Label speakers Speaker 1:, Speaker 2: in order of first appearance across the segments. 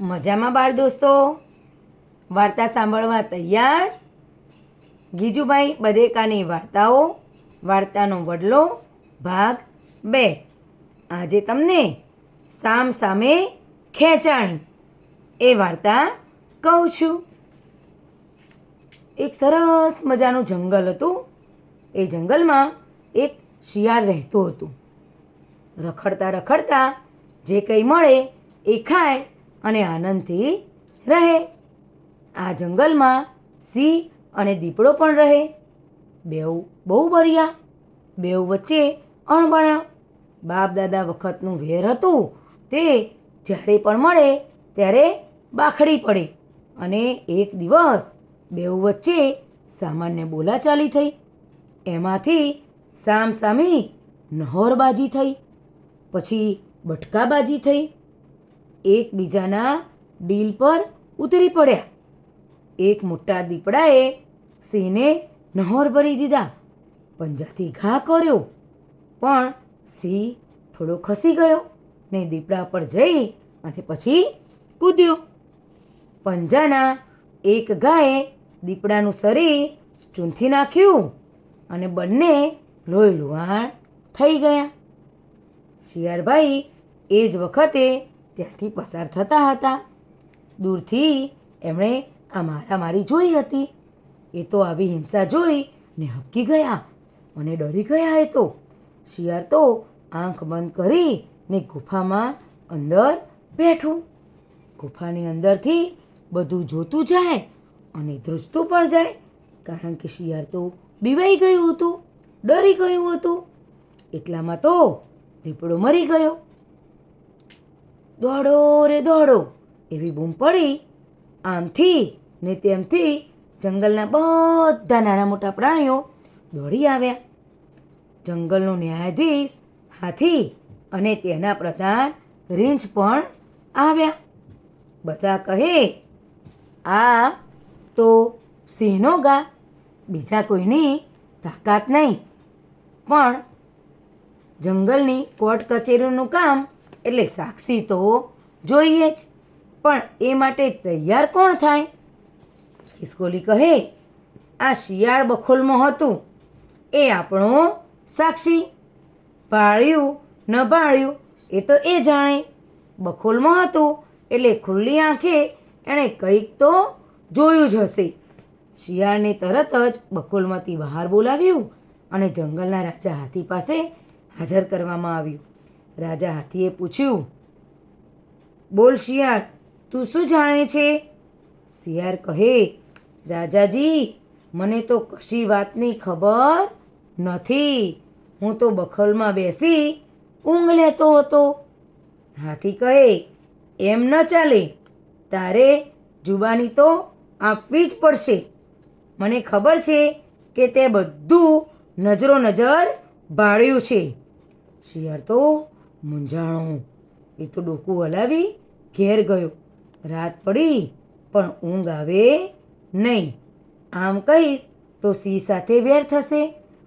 Speaker 1: મજામાં બાળ દોસ્તો? વાર્તા સાંભળવા તૈયાર? ગીજુભાઈ બધેકાની વાર્તાઓ, વાર્તાનો વડલો, ભાગ બે. આજે તમને સામ સામે ખેંચાણી એ વાર્તા કહું છું. એક સરસ મજાનું જંગલ હતું. એ જંગલમાં એક શિયાળ રહેતું હતું. રખડતા રખડતા જે કંઈ મળે એ ખાય અને આનંદથી રહે. આ જંગલમાં સિંહ અને દીપડો પણ રહે. બેઉ બહુ બરિયા. બેઉ વચ્ચે અણબણા. બાપ દાદા વખતનું વેર હતું તે જ્યારે પણ મળે ત્યારે બાખડી પડે. અને એક દિવસ બેઉ વચ્ચે સામાન્ય બોલાચાલી થઈ. એમાંથી સામસામી નહોરબાજી થઈ. પછી બટકાબાજી થઈ. એકબીજાના ડીલ પર ઉતરી પડ્યા. એક મોટા દીપડાએ સિંહને નહોર ભરી દીધા. પંજાથી ઘા કર્યો. પણ સિંહ થોડો ખસી ગયો ને દીપડા પર જઈ અને પછી કૂદ્યો. પંજાના એક ગાયે દીપડાનું શરીર ચૂંથી નાખ્યું અને બંને લોહી લુહાણ થઈ ગયા. શિયાળભાઈ એ જ વખતે ત્યાંથી પસાર થતા હતા. દૂરથી એમણે આ મારામારી જોઈ હતી. એ તો આવી હિંસા જોઈ ને હબકી ગયા. અને ડરી ગયા એ તો. શિયાળ તો આંખ બંધ કરી ને ગુફામાં અંદર બેઠું. ગુફાની અંદરથી બધું જોતું જાય અને ધ્રુજતું પણ જાય, કારણ કે શિયાળ તો બીવાઈ ગયું હતું, ડરી ગયું હતું. એટલામાં તો દીપડો મરી ગયો. દોડો રે દોડો. એવી બૂમ પડી. આમથી ને તેમથી જંગલના બધા નાના મોટા પ્રાણીઓ દોડી આવ્યા. જંગલનો ન્યાયાધીશ હાથી અને તેના પ્રધાન રીંછ પણ આવ્યા. બધા કહે, આ તો સિંહનો ગા. બીજા કોઈની તાકાત નહીં. પણ જંગલની કોર્ટ કચેરીનું કામ એટલે સાક્ષી તો જોઈએ જ. પણ એ માટે તૈયાર કોણ થાય? ખિસકોલી કહે, આ શિયાળ બખોલમાં હતું. એ આપણો સાક્ષી. પાળ્યું ન પાળ્યું એ તો એ જાણે. બખોલમાં હતું એટલે ખુલ્લી આંખે એણે કંઈક તો જોયું જ હશે. શિયાળને તરત જ બખોલમાંથી બહાર બોલાવ્યું અને જંગલના રાજા હાથી પાસે હાજર કરવામાં આવ્યું. રાજા હાથીએ પૂછ્યું, બોલ શિયાળ, તું શું જાણે છે? શિયાળ કહે, રાજાજી, મને તો કશી વાતની ખબર નથી. હું તો બખલમાં બેસી ઊંઘ લેતો હતો. હાથી કહે, એમ ન ચાલે. તારે જુબાની તો આપવી જ પડશે. મને ખબર છે કે તે બધું નજરો નજર ભાળ્યું છે. શિયાળ તો મૂંઝાણું. એ તો ડોકું હલાવી ઘેર ગયો. રાત પડી, પણ ઊંઘ આવે નહીં. આમ કહીશ તો સિંહ સાથે વેર થશે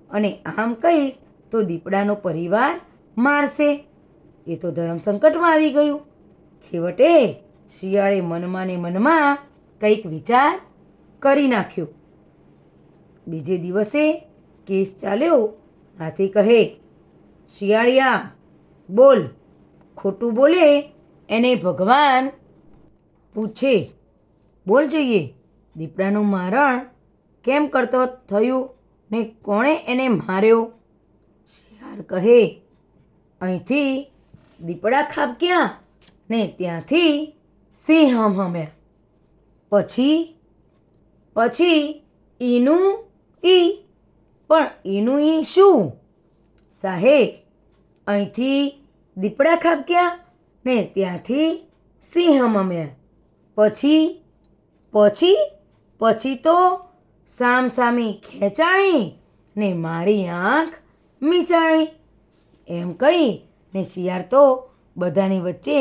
Speaker 1: અને આમ કહીશ તો દીપડાનો પરિવાર મારશે. એ તો ધર્મ સંકટમાં આવી ગયું. છેવટે શિયાળે મનમાં ને મનમાં કંઈક વિચાર કરી નાખ્યો. બીજે દિવસે કેસ ચાલ્યો. હાથી કહે, શિયાળિયા બોલ. ખોટું બોલે એને ભગવાન પૂછે. બોલ જોઈએ. દીપડાનું મારણ કેમ કરતો થયું ને કોણે એને માર્યો? શિયાળ કહે, અહીંથી દીપડા ખાબક્યા ને ત્યાંથી સિંહ હમહમ્યા. પછી પછી ઈનું ઈ. પણ ઈનું ઈ શું? સાહેબ અહીંથી દીપડા ખાબક્યા ને ત્યાંથી સિંહ મમ્યા પછી પછી પછી તો સામ સામી ખેંચાણી ને મારી આંખ મીચાણી. એમ કહી ને શિયાળ તો બધાની વચ્ચે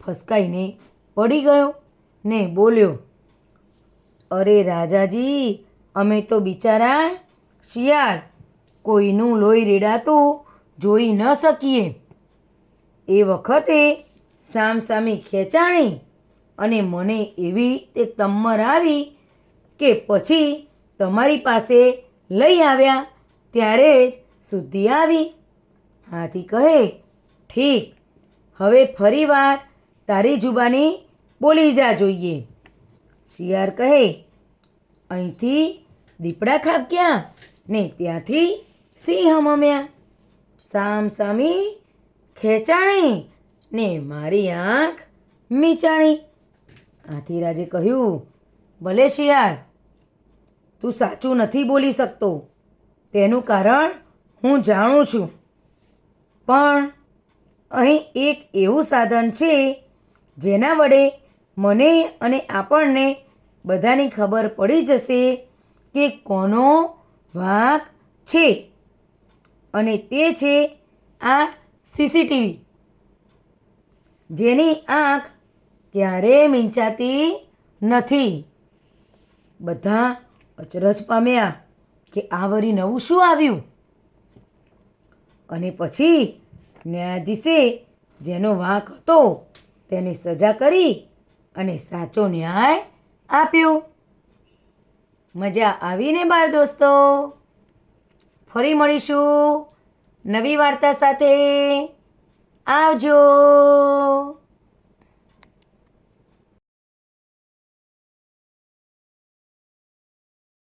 Speaker 1: ફસકાઈને પડી ગયો ને બોલ્યો, અરે રાજાજી, અમે તો બિચારા શિયાળ, કોઈનું લોહી રેડાતું જોઈ ન શકીએ. એ વખતે સામસામી ખેંચાણી અને મને એવી તે તમ્મર આવી કે પછી તમારી પાસે લઈ આવ્યા ત્યારે જ શુદ્ધિ આવી. હાથી કહે, ઠીક, હવે ફરીવાર તારી જુબાની બોલી જા જોઈએ. શિયાર કહે, અહીંથી દીપડા ખાબક્યા ને ત્યાંથી સિંહ હમમ્યા. સામ સામી ખેંચાણી ને મારી આંખ મીચાણી. હાથીરાજે કહ્યું, ભલે શિયાળ, તું સાચું નથી બોલી શકતો. તેનું કારણ હું જાણું છું. પણ અહીં એક એવું સાધન છે જેના વડે મને અને આપણને બધાની ખબર પડી જશે કે કોનો વાંક છે. અને તે છે આ સીસીટીવી. જેની આંખ ક્યારેય મીંચાતી નથી. બધા અચરજ પામ્યા કે આ વરી નવું શું આવ્યું? અને પછી ન્યાયાધીશે જેનો વાંક હતો તેની સજા કરી અને સાચો ન્યાય આપ્યો. મજા આવીને બાળ દોસ્તો. ફરી મળીશું નવી વાર્તા સાથે આવજો.